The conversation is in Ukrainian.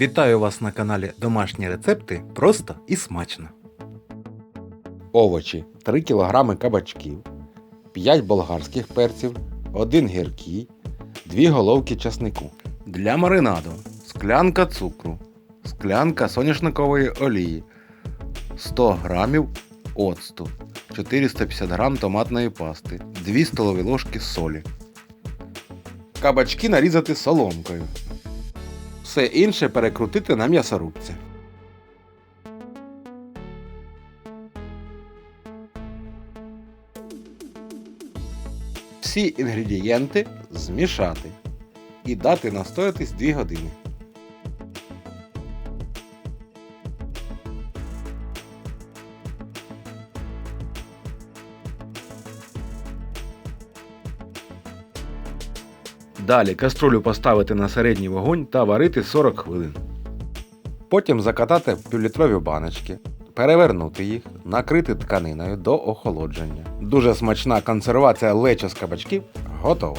Вітаю вас на каналі Домашні рецепти просто і смачно. Овочі 3 кг кабачків, 5 болгарських перців, 1 гіркий, 2 головки часнику. Для маринаду склянка цукру, склянка соняшникової олії, 100 г оцту, 450 г томатної пасти, 2 столові ложки солі. Кабачки нарізати соломкою. Все інше перекрутити на м'ясорубці. Всі інгредієнти змішати і дати настоятись 2 години. Далі каструлю поставити на середній вогонь та варити 40 хвилин. Потім закатати півлітрові баночки, перевернути їх, накрити тканиною до охолодження. Дуже смачна консервація лечо з кабачків готова.